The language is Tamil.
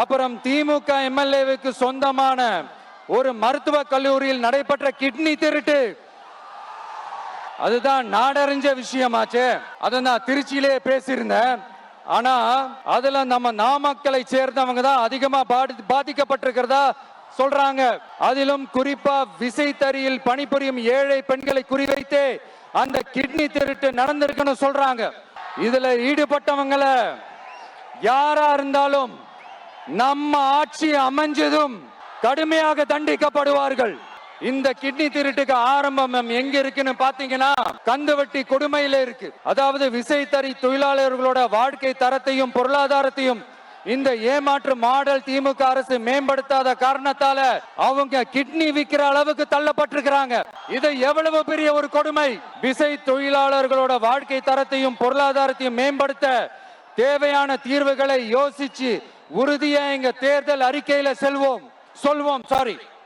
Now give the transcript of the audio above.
அப்புறம் திமுக எம்எல்ஏவுக்கு சொந்தமான ஒரு மருத்துவ கல்லூரியில் நடைபெற்ற கிட்னி திருட்டு. அதுதான் நாடறிஞ்ச விஷயமாச்சே. அதை நான் திருச்சியிலே பேசியிருந்தேன். ஆனா அதுல நம்ம நாமக்கலை சேர்ந்தவங்க தான் அதிகமா பாதி பாதிக்கப்பட்டிருக்கிறதா சொல்றாங்க. அதிலும் குறிப்பா விசைத்தறியில் பணிபுரியும் ஏழை பெண்களை குறிவைத்து அந்த கிட்னி திருட்டு நடந்திருக்குன்னு சொல்றாங்க. இதுல ஈடுபட்டவங்களை யாரா இருந்தாலும் நம்ம ஆட்சி அமைஞ்சதும் கடுமையாக தண்டிக்கப்படுவார்கள். இந்த கிட்னி திருட்டுக்கு ஆரம்பம் எங்க இருக்குன்னு பாத்தீங்கன்னா கந்துவட்டி கொடுமையில இருக்கு. அதாவது விசைத்தறி தொழிலாளர்களோட வாழ்க்கை தரத்தையும் பொருளாதாரத்தையும் இந்த ஏமாற்று மாடல் திமுக அரசு மேம்படுத்தாத காரணத்தால அவங்க கிட்னி விக்கிற அளவுக்கு தள்ளப்பட்டிருக்கிறாங்க. இது எவ்வளவு பெரிய ஒரு கொடுமை? விசை தொழிலாளர்களோட வாழ்க்கை தரத்தையும் பொருளாதாரத்தையும் மேம்படுத்த தேவையான தீர்வுகளை யோசிச்சு உறுதியா எங்க தேர்தல் அறிக்கையில செல்வோம். சொல்வோம் சாரி